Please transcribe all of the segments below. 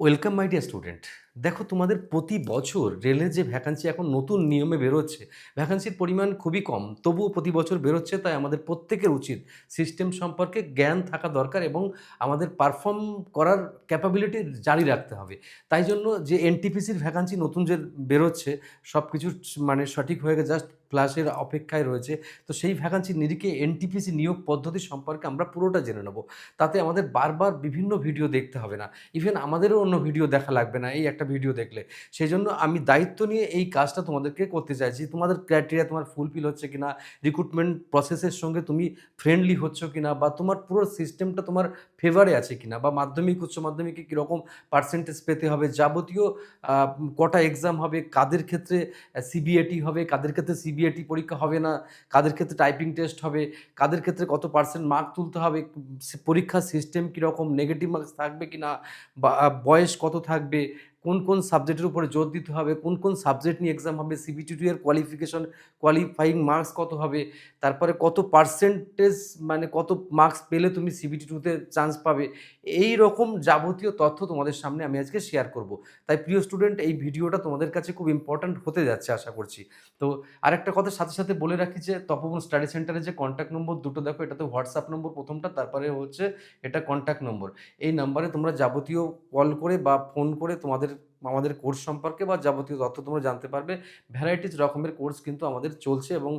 Welcome my dear student দেখো, তোমাদের প্রতি বছর রেলের যে ভ্যাকান্সি এখন নতুন নিয়মে বেরোচ্ছে ভ্যাকান্সির পরিমাণ খুবই কম। তবুও প্রতি বছর বেরোচ্ছে, তাই আমাদের প্রত্যেকের উচিত সিস্টেম সম্পর্কে জ্ঞান থাকা দরকার এবং আমাদের পারফর্ম করার ক্যাপাবিলিটি জারি রাখতে হবে। তাই জন্য যে এনটিপিসির ভ্যাকান্সি নতুন যে বেরোচ্ছে সব কিছু মানে সঠিক হয়ে গেছে। জাস্ট ফ্লাশের অপেক্ষায় রয়েছে। তো সেই ভ্যাকান্সির নিরিখে এনটিপিসি নিয়োগ পদ্ধতি সম্পর্কে আমরা পুরোটা জেনে নেব। তাতে আমাদের বারবার বিভিন্ন ভিডিও দেখতে হবে না। ইভেন আমাদেরও অন্য ভিডিও দেখা লাগবে না, এই একটা ভিডিও দেখলে। সেই জন্য আমি দায়িত্ব নিয়ে এই কাজটা তোমাদেরকে করতে চাইছি। তোমাদের ক্রাইটেরিয়া তোমার ফুলফিল হচ্ছে কিনা রিক্রুটমেন্ট প্রসেসের সঙ্গে তুমি ফ্রেন্ডলি হচ্ছ কিনা, বা তোমার পুরো সিস্টেমটা তোমার ফেভারে আছে কিনা, বা মাধ্যমিক, উচ্চ মাধ্যমিকে কীরকম পার্সেন্টেজ পেতে হবে, যাবতীয় কটা এক্সাম হবে, কাদের ক্ষেত্রে সিবিএটি হবে, কাদের ক্ষেত্রে সিবিএটি পরীক্ষা হবে না, কাদের ক্ষেত্রে টাইপিং টেস্ট হবে, কাদের ক্ষেত্রে কত পার্সেন্ট মার্ক তুলতে হবে পরীক্ষার সিস্টেম কীরকম নেগেটিভ মার্কস থাকবে কি না বা বয়স কত থাকবে কোন কোন সাবজেক্টের উপরে জোর দিতে হবে, কোন কোন সাবজেক্ট নিয়ে এক্সাম হবে সিবিটি টু এর কোয়ালিফিকেশন কোয়ালিফাইং মার্কস কত হবে, তারপরে কত পার্সেন্টেজ মানে কত মার্কস পেলে তুমি সিবিটি টুতে চান্স পাবে, এই রকম যাবতীয় তথ্য তোমাদের সামনে আমি আজকে শেয়ার করব। তাই প্রিয় স্টুডেন্ট এই ভিডিওটা তোমাদের কাছে খুব ইম্পর্ট্যান্ট হতে যাচ্ছে আশা করছি। তো আরেকটা কথা সাথে সাথে বলে রাখি যে, তপবন স্টাডি সেন্টারে যে কন্ট্যাক্ট নম্বর দুটো দেখো, এটাতে হোয়াটসঅ্যাপ নম্বর প্রথমটা, তারপরে হচ্ছে এটা কন্ট্যাক্ট নম্বর এই নাম্বারে তোমরা যাবতীয় কল করে বা ফোন করে তোমাদের আমাদের কোর্স সম্পর্কে বা যাবতীয় তথ্য তোমরা জানতে পারবে। ভ্যারাইটিস রকমের কোর্স কিন্তু আমাদের চলছে এবং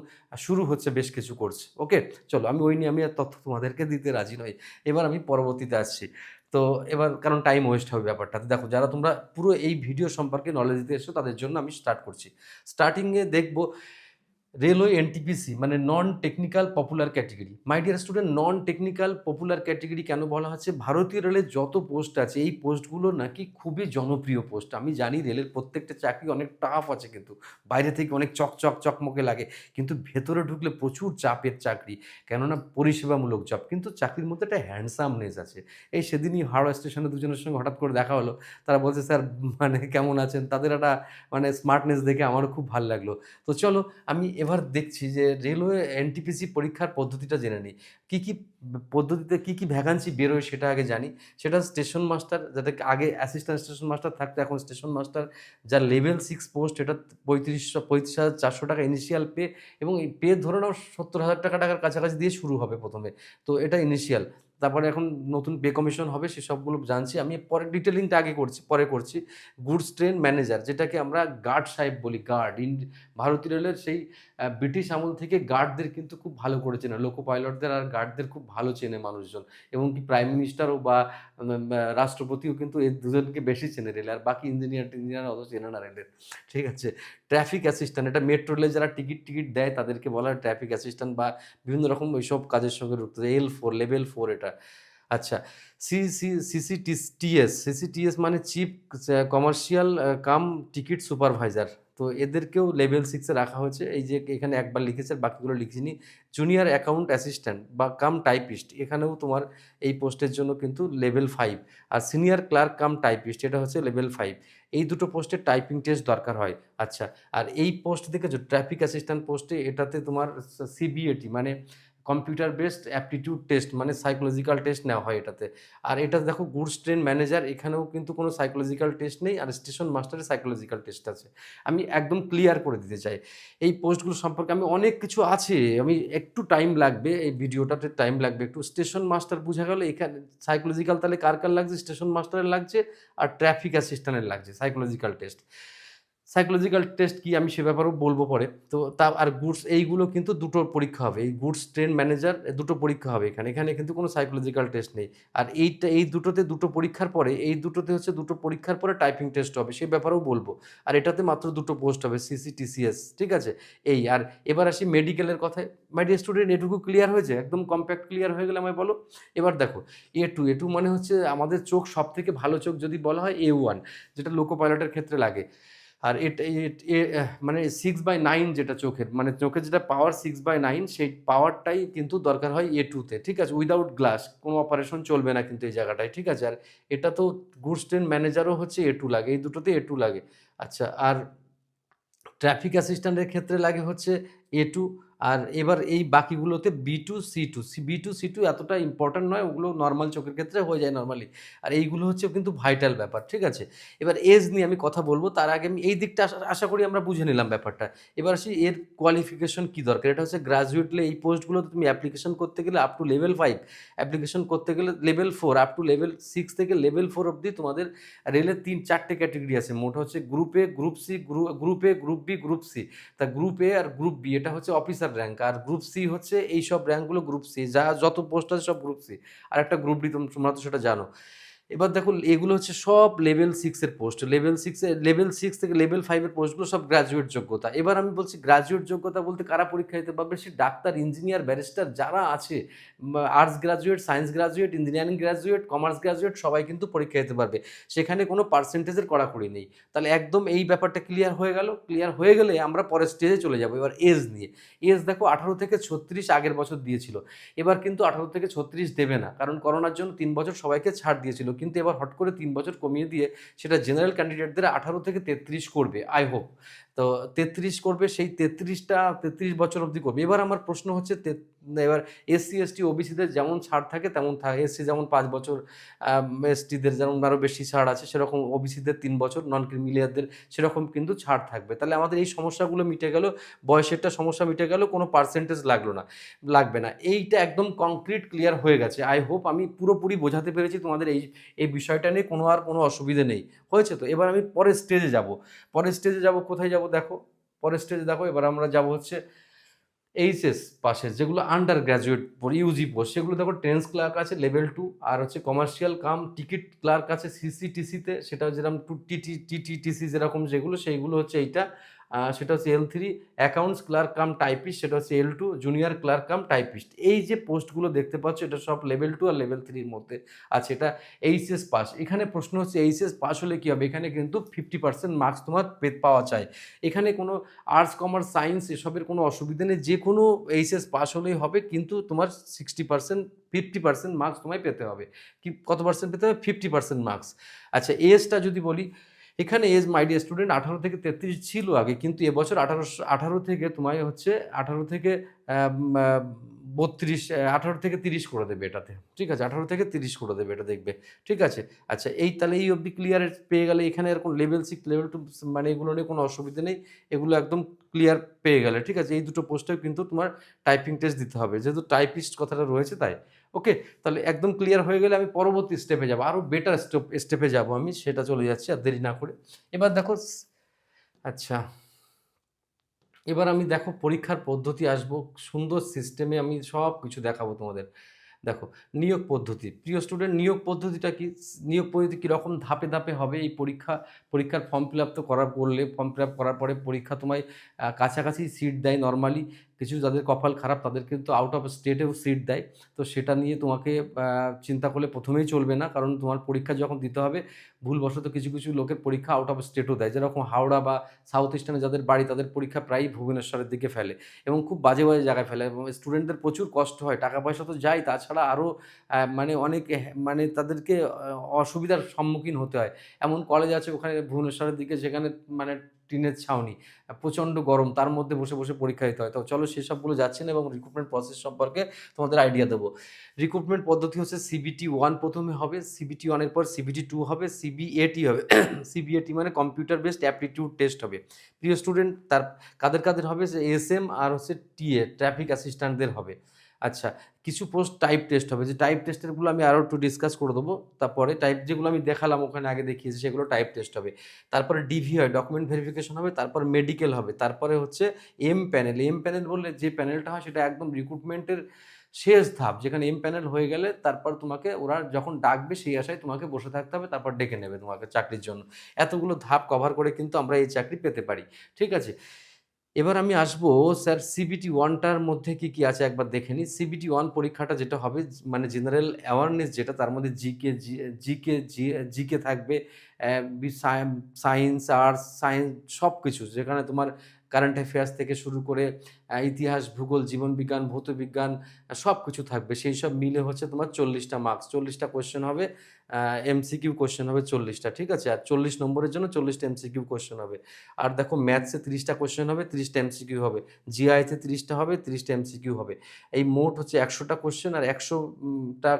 শুরু হচ্ছে বেশ কিছু কোর্স ওকে চলো, আমি ওই নিয়ে আমি আর তথ্য তোমাদেরকে দিতে রাজি নই। এবার আমি পরবর্তীতে আসছি। তো এবার কারণ টাইম ওয়েস্ট হবে ব্যাপারটা। দেখো, যারা তোমরা পুরো এই ভিডিও সম্পর্কে নলেজ দিতে এসছো, তাদের জন্য আমি স্টার্ট করছি। স্টার্টিংয়ে দেখব রেলওয়ে এনটিপিসি মানে non technical popular category my dear student non technical popular category কেন বলা হচ্ছে? ভারতীয় রেলের যত পোস্ট আছে, এই পোস্টগুলো নাকি খুবই জনপ্রিয় পোস্ট আমি জানি রেলের প্রত্যেকটা চাকরি অনেক টাফ আছে কিন্তু, বাইরে থেকে অনেক চকচক চকমকে লাগে। কিন্তু ভেতরে ঢুকলে প্রচুর চাপের চাকরি, কেননা পরিষেবামূলক জব কিন্তু চাকরির মধ্যে একটা হ্যান্ডসামনেস আছে। এই সেদিনই হাওড়া স্টেশনে দুজনের সঙ্গে হঠাৎ করে দেখা হলো। তারা বলছে, স্যার মানে কেমন আছেন? তাদের একটা মানে স্মার্টনেস দেখে আমারও খুব ভালো লাগল। তো চলো, আমি এবার দেখছি যে রেলওয়ে এনটিপিসি পরীক্ষার পদ্ধতিটা জেনে নিই। কী কী পদ্ধতিতে কী কী ভ্যাকান্সি বেরোয় সেটা আগে জানি। সেটা স্টেশন মাস্টার যাতে আগে অ্যাসিস্ট্যান্ট স্টেশন মাস্টার থাকতো, এখন স্টেশন মাস্টার যার লেভেল সিক্স পোস্ট এটা পঁয়ত্রিশশো, পঁয়ত্রিশ হাজার চারশো টাকা ইনিশিয়াল পে এবং এই পে ধরে নাও সত্তর হাজার টাকা টাকার কাছাকাছি দিয়ে শুরু হবে প্রথমে। তো এটা ইনিশিয়াল তারপরে এখন নতুন পে কমিশন হবে সেসবগুলো জানছি। আমি পরে ডিটেলিংটা আগে করছি, পরে করছি। গুডস ট্রেন ম্যানেজার যেটাকে আমরা গার্ড সাহেব বলি গার্ড ইন ভারতীয় রেলের সেই ব্রিটিশ আমল থেকে গার্ডদের কিন্তু খুব ভালো করে চেনে লোকো পাইলটদের আর গার্ডদের খুব ভালো চেনে মানুষজন। এবং কি প্রাইম মিনিস্টারও বা রাষ্ট্রপতিও কিন্তু এই দুজনকে বেশি চেনে রেলে। আর বাকি ইঞ্জিনিয়ার টিঞ্জিনিয়ার অত চেনে না রেলের ঠিক আছে? ট্রাফিক অ্যাসিস্ট্যান্ট এটা মেট্রো রেলে যারা টিকিট টিকিট দেয়, তাদেরকে বলা হয় ট্রাফিক অ্যাসিস্ট্যান্ট বা বিভিন্ন রকম ওইসব কাজের সঙ্গে যুক্ত। এল ফোর লেভেল ফোর এটা। আচ্ছা C C CC TS CCTS মানে chief commercial cum ticket supervisor তো এদেরকেও লেভেল সিক্সে রাখা হয়েছে। এই যে এখানে একবার লিখেছে, বাকিগুলো লিখিনি জুনিয়র অ্যাকাউন্ট অ্যাসিস্ট্যান্ট বা কাম টাইপিস্ট এখানেও তোমার এই পোস্টের জন্য কিন্তু লেভেল ফাইভ আর সিনিয়র ক্লার্ক কাম টাইপিস্ট এটা হচ্ছে লেভেল ফাইভ এই দুটো পোস্টে টাইপিং টেস্ট দরকার হয়। আচ্ছা আর এই পোস্ট দেখেছ ট্রাফিক অ্যাসিস্ট্যান্ট পোস্টে এটাতে তোমার সিবিএটি মানে কম্পিউটার বেসড অ্যাপটিটিউড টেস্ট মানে সাইকোলজিক্যাল টেস্ট নেওয়া হয় এটাতে। আর এটা দেখো গুডস ট্রেন ম্যানেজার এখানেও কিন্তু কোনো সাইকোলজিক্যাল টেস্ট নেই, আর স্টেশন মাস্টারের সাইকোলজিক্যাল টেস্ট আছে। আমি একদম ক্লিয়ার করে দিতে চাই। এই পোস্টগুলো সম্পর্কে আমি অনেক কিছু আছে, আমি একটু টাইম লাগবে, এই ভিডিওটাতে টাইম লাগবে একটু। স্টেশন মাস্টার বোঝা গেল, এখানে সাইকোলজিক্যাল তাহলে কার কার লাগছে? স্টেশন মাস্টারের লাগছে, আর ট্রাফিক অ্যাসিস্ট্যান্টের লাগছে সাইকোলজিক্যাল টেস্ট সাইকোলজিক্যাল টেস্ট কি আমি সে ব্যাপারেও বলব পরে। তো তা আর গুডস এইগুলো কিন্তু দুটো পরীক্ষা হবে। এই গুডস ট্রেন ম্যানেজার দুটো পরীক্ষা হবে এখানে। এখানে কিন্তু কোনো সাইকোলজিক্যাল টেস্ট নেই। আর এইটা, এই দুটোতে দুটো পরীক্ষার পরে, এই দুটোতে হচ্ছে দুটো পরীক্ষার পরে টাইপিং টেস্ট হবে, সে ব্যাপারেও বলব। আর এটাতে মাত্র দুটো পোস্ট হবে সিসিটিসিএস ঠিক আছে? এই, আর এবার আসি মেডিকেলের কথায়। মাই ডিয়ার স্টুডেন্ট এটুকু ক্লিয়ার হয়েছে? একদম কম্প্যাক্ট ক্লিয়ার হয়ে গেলে আমায় বলো। এবার দেখো এ টু এ টু মানে হচ্ছে আমাদের চোখ সব থেকে ভালো চোখ যদি বলা হয় এ ওয়ান যেটা লোকো পাইলটের ক্ষেত্রে লাগে। আর এটা মানে সিক্স বাই নাইন যেটা চোখের মানে চোখের যেটা পাওয়ার সিক্স বাই নাইন সেই পাওয়ারটাই কিন্তু দরকার হয় এ টুতে ঠিক আছে? উইদাউট গ্লাস কোনো অপারেশন চলবে না কিন্তু এই জায়গাটায়, ঠিক আছে? আর এটা তো গুডস ম্যানেজারও হচ্ছে এ টু লাগে, এই দুটোতে এ টু লাগে। আচ্ছা আর ট্রাফিক অ্যাসিস্ট্যান্টের ক্ষেত্রে লাগে হচ্ছে এ টু আর এবার এই বাকিগুলোতে B two C two C B two C two এতটা ইম্পর্ট্যান্ট নয়, ওগুলো নর্মাল চোখের ক্ষেত্রে হয়ে যায় নর্মালি আর এইগুলো হচ্ছে কিন্তু ভাইটাল ব্যাপার, ঠিক আছে? এবার এজ নিয়ে আমি কথা বলব, তার আগে আমি এই দিকটা আশা- করি আমরা বুঝে নিলাম ব্যাপারটা। এবার আসি, এর কোয়ালিফিকেশন কী দরকার? এটা হচ্ছে গ্রাজুয়েটলে এই পোস্টগুলোতে তুমি অ্যাপ্লিকেশন করতে গেলে up to level five application করতে গেলে level four up to level six থেকে লেভেল ফোর অবধি তোমাদের রেলের তিন, চারটে ক্যাটেগরি আছে। মোট হচ্ছে group A group C group A group B group C তা গ্রুপ এ আর গ্রুপ বি এটা হচ্ছে অফিসার র্যাঙ্ক আর গ্রুপ সি হচ্ছে এই সব র্যাঙ্কগুলো গ্রুপ সি যা যত পোস্ট আছে সব গ্রুপ সি আর একটা গ্রুপ ডি তোমরা তো সেটা জানো। এবার দেখো এগুলো হচ্ছে সব লেভেল সিক্সের পোস্ট লেভেল সিক্সের লেভেল সিক্স থেকে লেভেল ফাইভের পোস্টগুলো সব গ্র্যাজুয়েট যোগ্যতা। এবার আমি বলছি গ্র্যাজুয়েট যোগ্যতা বলতে কারা পরীক্ষা দিতে পারবে? সে ডাক্তার ইঞ্জিনিয়ার ব্যারিস্টার যারা আছে arts graduate science graduate engineering graduate commerce graduate সবাই কিন্তু পরীক্ষা দিতে পারবে। সেখানে কোনো পার্সেন্টেজের কড়াকড়ি নেই। তাহলে একদম এই ব্যাপারটা ক্লিয়ার হয়ে গেল। ক্লিয়ার হয়ে গেলে আমরা পরের স্টেজে চলে যাব। এবার এজ নিয়ে। এজ দেখো, আঠারো থেকে ছত্রিশ আগের বছর দিয়েছিল। এবার কিন্তু আঠারো থেকে ছত্রিশ দেবে না। কারণ করোনার জন্য তিন বছর সবাইকে ছাড় দিয়েছিল। কিন্তু এবার হট করে তিন বছর কমিয়ে দিয়ে সেটা জেনারেল ক্যান্ডিডেটদের আঠারো থেকে তেত্রিশ করবে আই হোপ তো তেত্রিশ করবে, সেই তেত্রিশটা, তেত্রিশ বছর অবধি করবে। এবার আমার প্রশ্ন হচ্ছে এবার এসসি এসটি ওবিসিদের যেমন ছাড় থাকে, তেমন থাকে এসসি যেমন পাঁচ বছর এসটিদের যেমন আরও বেশি ছাড় আছে, সেরকম ওবিসিদের তিন বছর নন ক্রিমিলিয়ারদের সেরকম কিন্তু ছাড় থাকবে। তাহলে আমাদের এই সমস্যাগুলো মিটে গেল, বয়সেরটা সমস্যা মিটে গেল, কোনো পার্সেন্টেজ লাগল না, লাগবে না। এইটা একদম কংক্রিট ক্লিয়ার হয়ে গেছে। আই হোপ আমি পুরোপুরি বোঝাতে পেরেছি তোমাদের এই এই বিষয়টা নিয়ে, কোনো আর কোনো অসুবিধে নেই। হয়েছে তো? এবার আমি পরের স্টেজে যাব। পরের স্টেজে যাব, কোথায় যাব? দেখো। পরের স্টেজে দেখো, এবার আমরা যাব হচ্ছে এইচএস পাশের যেগুলো আন্ডার গ্র্যাজুয়েট ইউজি পোস্ট সেগুলো দেখো টেন্স ক্লার্ক আছে লেভেল টু আর হচ্ছে কমার্শিয়াল কাম টিকিট ক্লার্ক আছে সিসিটিসিতে সেটা যেরকম টু টিটি টিটিটিসি যেরকম যেগুলো, সেইগুলো হচ্ছে এইটা। সেটা হচ্ছে L three accounts clerk cum typist সেটা হচ্ছে L two junior clerk cum typist এই যে পোস্টগুলো দেখতে পাচ্ছ, এটা সব লেভেল টু আর লেভেল থ্রির মধ্যে আছে, এটা এইচএস পাস এখানে প্রশ্ন হচ্ছে এইচএস পাস হলে কী হবে? এখানে কিন্তু ফিফটি পার্সেন্ট মার্কস তোমার পাওয়া চাই এখানে কোনো আর্টস কমার্স সায়েন্স এসবের কোনো অসুবিধা নেই, যে কোনো এইচএস পাস হলেই হবে, কিন্তু তোমার sixty percent fifty percent marks তোমায় পেতে হবে। কি কত পার্সেন্ট পেতে হবে? ফিফটি পার্সেন্ট মার্কস আচ্ছা এজটা যদি বলি এখানে এজ মাইডিয়া স্টুডেন্ট আঠারো থেকে তেত্রিশ ছিল আগে, কিন্তু এবছর আঠারো আঠারো থেকে তোমায় হচ্ছে আঠারো থেকে বত্রিশ আঠারো থেকে তিরিশ করে দেবে এটাতে। ঠিক আছে? আঠারো থেকে তিরিশ করে দেবে এটা দেখবে। ঠিক আছে? আচ্ছা এই তাহলে এই অবধি ক্লিয়ার পেয়ে গেলে এখানে এরকম লেভেল সিক্স লেভেল টু মানে এগুলো নিয়ে কোনো অসুবিধা নেই। এগুলো একদম ক্লিয়ার পেয়ে গেলে। ঠিক আছে? এই দুটো পোস্টেও কিন্তু তোমার টাইপিং টেস্ট দিতে হবে। যেহেতু টাইপিস্ট কথাটা রয়েছে তাই। ওকে তাহলে একদম ক্লিয়ার হয়ে গেলে আমি পরবর্তী স্টেপে যাব। আরও বেটার স্টেপ স্টেপে যাব আমি, সেটা চলে যাচ্ছি আর দেরি না করে। এবার দেখো আচ্ছা এবার আমি দেখো পরীক্ষার পদ্ধতি আসব, সুন্দর সিস্টেমে আমি সব কিছু দেখাবো তোমাদের। দেখো, নিয়োগ পদ্ধতি। প্রিয় স্টুডেন্ট নিয়োগ পদ্ধতিটা কি? নিয়োগ পদ্ধতি কীরকম ধাপে ধাপে হবে? এই পরীক্ষা, পরীক্ষার ফর্ম ফিল আপ তো করার করলে ফর্ম ফিল আপ করার পরে পরীক্ষা তোমায় কাছাকাছি সিট দেয় নর্মালি কিছু যাদের কপাল খারাপ তাদের কিন্তু আউট অফ স্টেটেও সিট দেয়। তো সেটা নিয়ে তোমাকে চিন্তা করলে প্রথমেই চলবে না। কারণ তোমার পরীক্ষা যখন দিতে হবে ভুলবশত কিছু কিছু লোকের পরীক্ষা আউট অফ স্টেটও দেয়। যেরকম হাওড়া বা সাউথ ইস্টার্নে যাদের বাড়ি তাদের পরীক্ষা প্রায়ই ভুবনেশ্বরের দিকে ফেলে এবং খুব বাজে বাজে জায়গায় ফেলে। এবং স্টুডেন্টদের প্রচুর কষ্ট হয়। টাকা পয়সা তো যায় তাছাড়া আরও মানে অনেক আহ, মানে তাদেরকে অসুবিধার সম্মুখীন হতে হয়। এমন কলেজ আছে ওখানে ভুবনেশ্বরের দিকে যেখানে মানে টিনের ছাউনি প্রচণ্ড গরম, তার মধ্যে বসে বসে পরীক্ষা দিতে হয়। তো চলো সেসবগুলো যাচ্ছে না এবং রিক্রুটমেন্ট প্রসেস সম্পর্কে তোমাদের আইডিয়া দেবো। রিক্রুটমেন্ট পদ্ধতি হচ্ছে সিবিটি ওয়ান প্রথমে হবে সিবিটি ওয়ানের পর সিবিটি টু হবে সিবিএটি হবে। সিবিএটি মানে কম্পিউটার বেসড অ্যাপটিটিউড টেস্ট হবে। প্রিয় স্টুডেন্ট তার, কাদের কাদের হবে? এস এম আর হচ্ছে টিএ ট্রাফিক অ্যাসিস্ট্যান্টদের হবে। আচ্ছা কিছু পোস্ট টাইপ টেস্ট হবে। যে টাইপ টেস্টেরগুলো আমি আরও একটু ডিসকাস করে দেবো। তারপরে টাইপ যেগুলো আমি দেখালাম, ওখানে আগে দেখিয়েছি, সেগুলো টাইপ টেস্ট হবে। তারপরে ডিভি হয় ডকুমেন্ট ভেরিফিকেশন হবে, তারপর মেডিকেল হবে, তারপরে হচ্ছে এম প্যানেল এম প্যানেল বললে যে প্যানেলটা হয়, সেটা একদম রিক্রুটমেন্টের শেষ ধাপ। যেখানে এম প্যানেল হয়ে গেলে তারপর তোমাকে ওরা যখন ডাকবে, সেই আশায় তোমাকে বসে থাকতে হবে, তারপর ডেকে নেবে তোমাকে চাকরির জন্য। এতগুলো ধাপ কভার করে কিন্তু আমরা এই চাকরি পেতে পারি। ঠিক আছে? এবার আমি আসব, স্যার সিবিটি ওয়ানটার মধ্যে কি কি আছে একবার দেখে নিই। সিবিটি ওয়ান পরীক্ষাটা যেটা হবে মানে জেনারেল অ্যাওয়ারনেস যেটা, তার মধ্যে জিকে জিকে জিকে থাকবে সায়েন্স আর্টস সায়েন্স সব কিছু যেখানে তোমার কারেন্ট অ্যাফেয়ার্স থেকে শুরু করে ইতিহাস, ভূগোল, জীবন বিজ্ঞান, ভৌত বিজ্ঞান সব কিছু থাকবে। সেই সব মিলে হচ্ছে তোমার চল্লিশটা মার্কস চল্লিশটা কোয়েশ্চেন হবে এমসিকিউ কোশ্চেন হবে চল্লিশটা, ঠিক আছে? আর চল্লিশ নম্বরের জন্য চল্লিশটা এমসিকিউ কোশ্চেন হবে। আর দেখো ম্যাথসে তিরিশটা কোশ্চেন হবে, তিরিশটা এমসিকিউ হবে। জিআইতে তিরিশটা হবে, তিরিশটা এমসিকিউ হবে। এই মোট হচ্ছে একশোটা কোশ্চেন আর একশোটা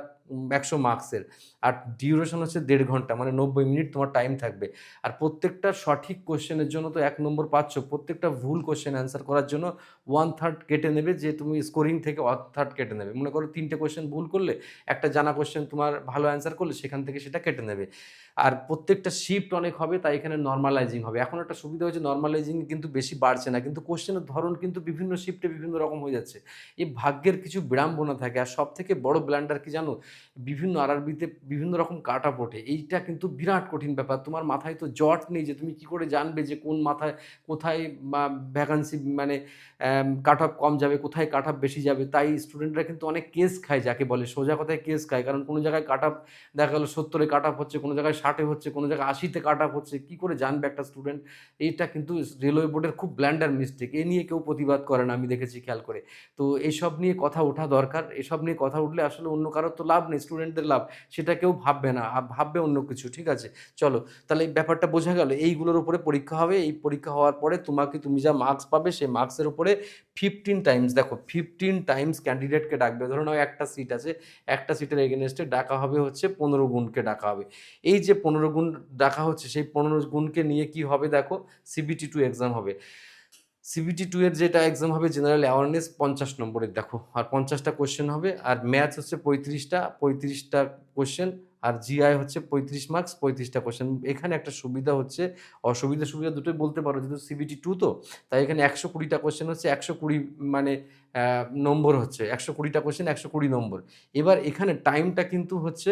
একশো মার্কসের আর ডিউরেশন হচ্ছে দেড় ঘণ্টা মানে নব্বই মিনিট তোমার টাইম থাকবে। আর প্রত্যেকটা সঠিক কোশ্চেনের জন্য তো এক নম্বর পাচ্ছ। প্রত্যেকটা ভুল কোশ্চেন অ্যান্সার করার জন্য ওয়ান থার্ড কেটে নেবে যে তুমি স্কোরিং থেকে ওয়ান থার্ড কেটে নেবে। মনে করো তিনটে কোশ্চেন ভুল করলে, একটা জানা কোশ্চেন তোমার ভালো অ্যান্সার করলে, সেখান থেকে সেটা কেটে নেবে। আর প্রত্যেকটা শিফট অনেক হবে, তাই এখানে নর্মালাইজিং হবে। এখন একটা সুবিধা হয়েছে নর্মালাইজিং কিন্তু বেশি বাড়ছে না, কিন্তু কোশ্চেনের ধরন কিন্তু বিভিন্ন শিফটে বিভিন্ন রকম হয়ে যাচ্ছে। এই ভাগ্যের কিছু বিড়ম্বনা থাকে, আর সব থেকে বড় ব্ল্যান্ডার কি জানো? বিভিন্ন আরআরবিতে বিভিন্ন রকম কাট ওঠে এইটা কিন্তু বিরাট কঠিন ব্যাপার। তোমার মাথায় তো জট নেই যে তুমি কি করে জানবে যে কোন মাথায়, কোথায় ভ্যাকান্সি মানে কাট অফ কম যাবে, কোথায় কাট অফ বেশি যাবে? তাই স্টুডেন্টরা কিন্তু অনেক কেস খায়, যাকে বলে সোজা কথায় কেস খায়। কারণ কোনো জায়গায় কাট অফ দেখা গেলো সত্তরে কাট অফ হচ্ছে, কোনো জায়গায় ষাটে হচ্ছে, কোনো জায়গায় আশিতে কাট অফ হচ্ছে, কী করে জানবে একটা স্টুডেন্ট এইটা কিন্তু রেলওয়ে বোর্ডের খুব ব্ল্যান্ডার মিস্টেক এ নিয়ে কেউ প্রতিবাদ করে না, আমি দেখেছি খেয়াল করে। তো এইসব নিয়ে কথা ওঠা দরকার। এসব নিয়ে কথা উঠলে আসলে অন্য কারোর তো লাভ নেই স্টুডেন্টদের লাভ। সেটা কেউ ভাববে না ভাববে অন্য কিছু, ঠিক আছে? চলো, তাহলে এই ব্যাপারটা বোঝা গেল। এইগুলোর উপরে পরীক্ষা হবে। এই পরীক্ষা হওয়ার পরে তোমাকে তুমি যা মার্কস পাবে, সেই মার্কসের উপরে ফিফটিন টাইমস দেখো ফিফটিন টাইমস ক্যান্ডিডেটকে ডাকবে। ধরো নাও একটা সিট আছে, একটা সিটের এগেনস্টে ডাকা হবে হচ্ছে পনেরো গুণকে ডাকা হবে। এই যে পনেরো গুণ ডাকা হচ্ছে, সেই পনেরো গুণকে নিয়ে কি হবে দেখো? সিবিটি টু এক্সাম হবে। সিবিটি টু এর যেটা এক্সাম হবে জেনারেল অ্যাওয়ারনেস পঞ্চাশ নম্বরের দেখো। আর পঞ্চাশটা কোশ্চেন হবে, আর ম্যাথস হচ্ছে পঁয়ত্রিশটা পঁয়ত্রিশটা কোয়েশ্চেন আর জিআই হচ্ছে পঁয়ত্রিশ মার্কস পঁয়ত্রিশটা কোশ্চেন এখানে একটা সুবিধা হচ্ছে, অসুবিধা সুবিধা দুটোই বলতে পারো, যেহেতু সিবিটি টু তো, তাই এখানে একশো কুড়িটা কোশ্চেন হচ্ছে, একশো কুড়ি মানে নম্বর হচ্ছে। একশো কুড়িটা কোশ্চেন একশো কুড়ি নম্বর। এবার এখানে টাইমটা কিন্তু হচ্ছে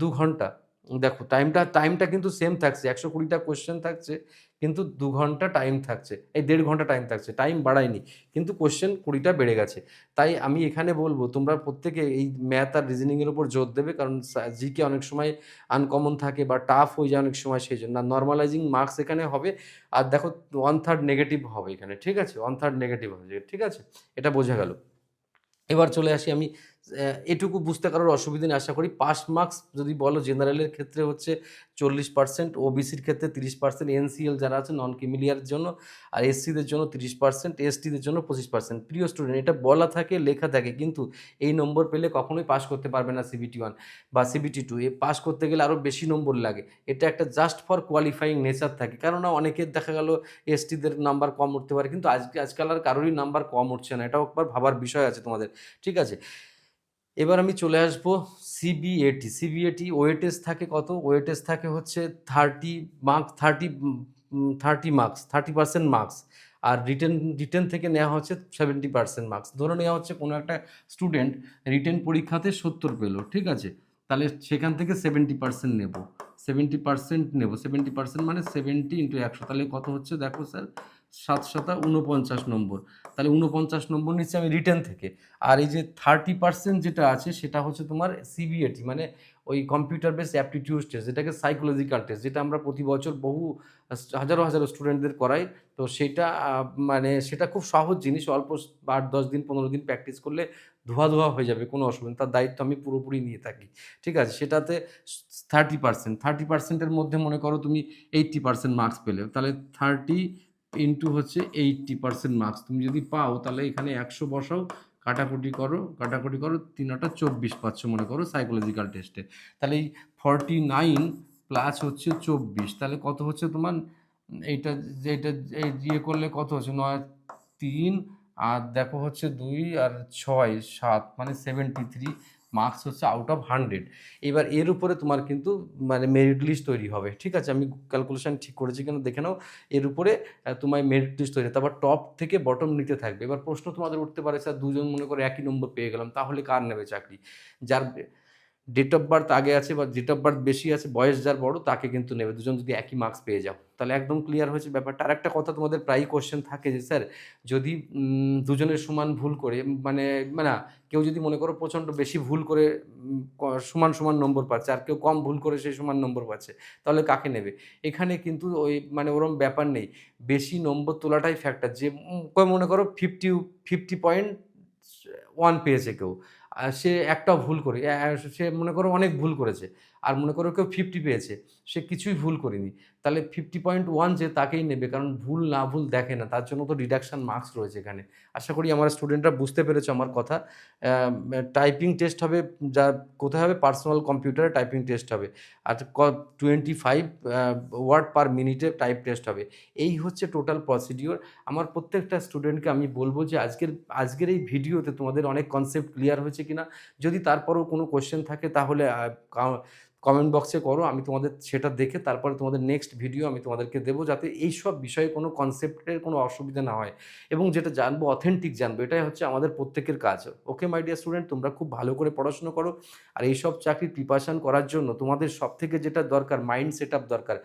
দু ঘণ্টা। দেখো টাইমটা টাইমটা কিন্তু সেম থাকছে। একশো কুড়িটা কোশ্চেন থাকছে, কিন্তু দু ঘণ্টা টাইম থাকছে। এই দেড় ঘণ্টা টাইম থাকছে টাইম বাড়ায়নি, কিন্তু কোশ্চেন কুড়িটা বেড়ে গেছে। তাই আমি এখানে বলব, তোমরা প্রত্যেকে এই ম্যাথ আর রিজনিংয়ের উপর জোর দেবে, কারণ জিকে অনেক সময় আনকমন থাকে বা টাফ হয়ে যায় অনেক সময়, সেই জন্য। নর্মালাইজিং মার্কস এখানে হবে, আর দেখো ওয়ান থার্ড নেগেটিভ হবে এখানে, ঠিক আছে? ওয়ান থার্ড নেগেটিভ হবে, ঠিক আছে? এটা বোঝা গেল। এবার চলে আসি আমি এটুকু বুঝতে কারোর অসুবিধা নেই, আশা করি। পাস মার্কস যদি বলো জেনারেলের ক্ষেত্রে হচ্ছে চল্লিশ পার্সেন্ট ওবিসির ক্ষেত্রে তিরিশ পার্সেন্ট এনসিএল যারা আছে নন ক্রিমিলিয়ার জন্য, আর এসসিদের জন্য তিরিশ পার্সেন্ট এসটিদের জন্য পঁচিশ পার্সেন্ট প্রিয় স্টুডেন্ট এটা বলা থাকে, লেখা থাকে, কিন্তু এই নম্বর পেলে কখনোই পাস করতে পারবে না সিবিটি ওয়ান বা সিবিটি টু এ পাস করতে গেলে আরও বেশি নম্বর লাগে। এটা একটা জাস্ট ফর কোয়ালিফাইং নেচার থাকে। কেননা অনেকের দেখা গেল এসটিদের নাম্বার কম উঠতে পারে, কিন্তু আজকে আজকাল আর কারোরই নাম্বার কম উঠছে না। এটাও একবার ভাবার বিষয় আছে তোমাদের। ঠিক আছে? এবার আমি চলে আসব সিবিএটি সিবিএটি ওয়েটেজ থাকে কত? ওয়েটেজ থাকে হচ্ছে thirty mark thirty thirty marks thirty percent marks আর রিটেন রিটেন থেকে নেওয়া হচ্ছে সেভেন্টি পার্সেন্ট মার্কস ধরে নেওয়া হচ্ছে কোনো একটা স্টুডেন্ট রিটেন পরীক্ষাতে সত্তর পেল, ঠিক আছে? তাহলে সেখান থেকে সেভেন্টি পার্সেন্ট নেব। সেভেন্টি পার্সেন্ট নেব সেভেন্টি পার্সেন্ট মানে সেভেন্টি ইন্টু একশো। তাহলে কত হচ্ছে? দেখো স্যার সাত সাতা উনপঞ্চাশ নম্বর। তাহলে উনপঞ্চাশ নম্বর নিচ্ছে আমি রিটেন থেকে। আর এই যে থার্টি পার্সেন্ট যেটা আছে, সেটা হচ্ছে তোমার সিবিএটি মানে ওই কম্পিউটার বেস অ্যাপটিটিউড টেস্ট, যেটাকে সাইকোলজিক্যাল টেস্ট, যেটা আমরা প্রতি বছর বহু হাজারো হাজারো স্টুডেন্টদের করাই। তো সেটা মানে সেটা খুব সহজ জিনিস, অল্প আট, দশ দিন, পনেরো দিন প্র্যাকটিস করলে ধোয়া ধোয়া হয়ে যাবে, কোনো অসুবিধা। তার দায়িত্ব আমি পুরোপুরি নিয়ে থাকি। ঠিক আছে? সেটাতে থার্টি পার্সেন্ট, থার্টি পার্সেন্টের মধ্যে মনে করো তুমি এইট্টি পার্সেন্ট মার্কস পেলে, তাহলে থার্টি ইন্টু হচ্ছে এইট্টি পার্সেন্ট মার্কস তুমি যদি পাও, তাহলে এখানে একশো বসাও, কাটাকুটি করো কাটাকুটি করো তিনটা চব্বিশ পাচ্ছ মনে করো সাইকোলজিক্যাল টেস্টে তাহলে এই ফর্টি নাইন প্লাস হচ্ছে চব্বিশ, তাহলে কত হচ্ছে তোমার? এইটা যেটা ইয়ে করলে কত হচ্ছে? নয়, তিন, আর দেখো হচ্ছে দুই, আর ছয়, সাত মানে সেভেন্টি থ্রি মার্কস হচ্ছে আউট অফ হান্ড্রেড এবার এর উপরে তোমার কিন্তু মানে মেরিট লিস্ট তৈরি হবে। ঠিক আছে? আমি ক্যালকুলেশন ঠিক করেছি কিন্তু দেখে নাও। এর উপরে তোমার মেরিট লিস্ট তৈরি তারপর টপ থেকে বটম নিতে থাকবে। এবার প্রশ্ন তোমাদের উঠতে পারে, স্যার, দুজন মনে করে একই নম্বর পেয়ে গেলাম। তাহলে কার নেবে চাকরি? যার ডেট অফ বার্থ আগে আছে বা ডেট অফ বার্থ বেশি আছে, বয়স যার বড় তাকে কিন্তু নেবে। দুজন যদি একই মার্কস পেয়ে যাও। তাহলে একদম ক্লিয়ার হয়েছে ব্যাপারটা। আর একটা কথা তোমাদের প্রায়ই কোশ্চেন থাকে যে, স্যার, যদি দুজনের সমান ভুল করে মানে মানে কেউ যদি মনে করো প্রচণ্ড বেশি ভুল করে সমান সমান নম্বর পাচ্ছে আর কেউ কম ভুল করে সেই সমান নম্বর পাচ্ছে, তাহলে কাকে নেবে? এখানে কিন্তু ওই মানে ওরম ব্যাপার নেই। বেশি নম্বর তোলাটাই ফ্যাক্টর যে মনে করো ফিফটি ফিফটি পয়েন্ট ওয়ান পেয়েছে কেউ। সে একটা ভুল করে সে মনে করো অনেক ভুল করেছে। আর মনে করো কেউ ফিফটি পেয়েছে, সে কিছুই ভুল করেনি। তাহলে ফিফটি পয়েন্ট ওয়ান যে তাকেই নেবে, কারণ ভুল না ভুল দেখে না, তার জন্য তো ডিডাকশন মার্কস রয়েছে এখানে। আশা করি আমার স্টুডেন্টরা বুঝতে পেরেছে আমার কথা। টাইপিং টেস্ট হবে, যা কোথায় হবে? পার্সোনাল কম্পিউটারে টাইপিং টেস্ট হবে। আর টোয়েন্টি ফাইভ ওয়ার্ড পার মিনিটে টাইপ টেস্ট হবে। এই হচ্ছে টোটাল প্রসিডিওর আমার প্রত্যেকটা স্টুডেন্টকে আমি বলব যে, আজকের আজকের এই ভিডিওতে তোমাদের অনেক কনসেপ্ট ক্লিয়ার হয়েছে কিনা। যদি তারপরেও কোনো কোশ্চেন থাকে, তাহলে কমেন্ট বক্সে করো, আমি তোমাদের সেটা দেখে তারপরে তোমাদের নেক্সট ভিডিও আমি তোমাদেরকে দেবো যাতে এই সব বিষয়ে কোনো কনসেপ্টের কোনো অসুবিধা না হয়। এবং যেটা জানব অথেন্টিক জানব, এটাই হচ্ছে আমাদের প্রত্যেকের কাজ। ওকে মাই ডিয়ার স্টুডেন্ট তোমরা খুব ভালো করে পড়াশুনো করো। আর এই সব চাকরির প্রিপারেশান করার জন্য তোমাদের সব থেকে যেটা দরকার মাইন্ড সেট দরকার।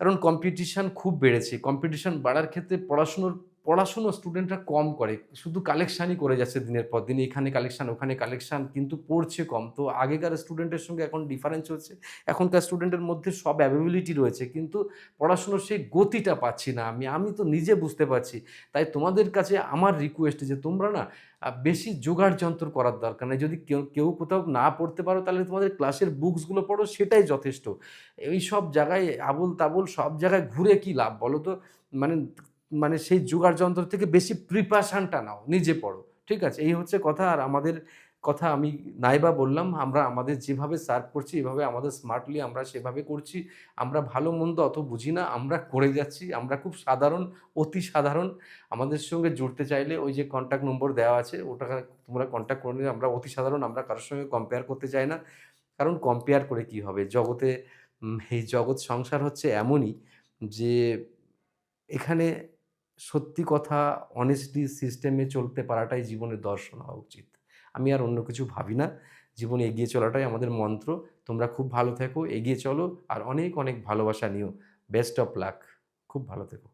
কারণ কম্পিটিশান খুব বেড়েছে। কম্পিটিশান বাড়ার ক্ষেত্রে পড়াশুনোর পড়াশুনো স্টুডেন্টরা কম করে। শুধু কালেকশানই করে যাচ্ছে দিনের পর দিন। এখানে কালেকশান ওখানে কালেকশান কিন্তু পড়ছে কম। তো আগেকার স্টুডেন্টের সঙ্গে এখন ডিফারেন্স হচ্ছে। এখনকার স্টুডেন্টের মধ্যে সব অ্যাভেবিলিটি রয়েছে, কিন্তু পড়াশুনোর সেই গতিটা পাচ্ছি না আমি। আমি তো নিজে বুঝতে পারছি। তাই তোমাদের কাছে আমার রিকোয়েস্ট যে তোমরা না বেশি জোগাড় যন্ত্র করার দরকার নেই। যদি কেউ কেউ কোথাও না পড়তে পারো, তাহলে তোমাদের ক্লাসের বুকসগুলো পড়ো, সেটাই যথেষ্ট। এই সব জায়গায় আবল তাবল সব জায়গায় ঘুরে কি লাভ বলো তো? মানে মানে সেই জোগাড় যন্ত্র থেকে বেশি প্রিপারেশানটা নাও, নিজে পড়ো, ঠিক আছে? এই হচ্ছে কথা আর আমাদের কথা আমি নাইবা বললাম, আমরা আমাদের যেভাবে সার্ভ করছি, এভাবে আমাদের স্মার্টলি আমরা সেভাবে করছি, আমরা ভালো মন্দ অত বুঝি না, আমরা করে যাচ্ছি, আমরা খুব সাধারণ, অতি সাধারণ, আমাদের সঙ্গে জুড়তে চাইলে ওই যে কন্ট্যাক্ট নম্বর দেওয়া আছে, ওটা তোমরা কন্ট্যাক্ট করে নিলে আমরা অতি সাধারণ, আমরা কারোর সঙ্গে কম্পেয়ার করতে চাই না, কারণ কম্পেয়ার করে কি হবে? জগতে এই জগৎ সংসার হচ্ছে এমনই যে এখানে সত্যি কথা অনেস্টলি সিস্টেমে চলতে পারাটাই জীবনের দর্শন হওয়া উচিত। আমি আর অন্য কিছু ভাবি না। জীবনে এগিয়ে চলাটাই আমাদের মন্ত্র। তোমরা খুব ভালো থেকো, এগিয়ে চলো, আর অনেক অনেক ভালোবাসা নিও। বেস্ট অফ লাক খুব ভালো থেকো।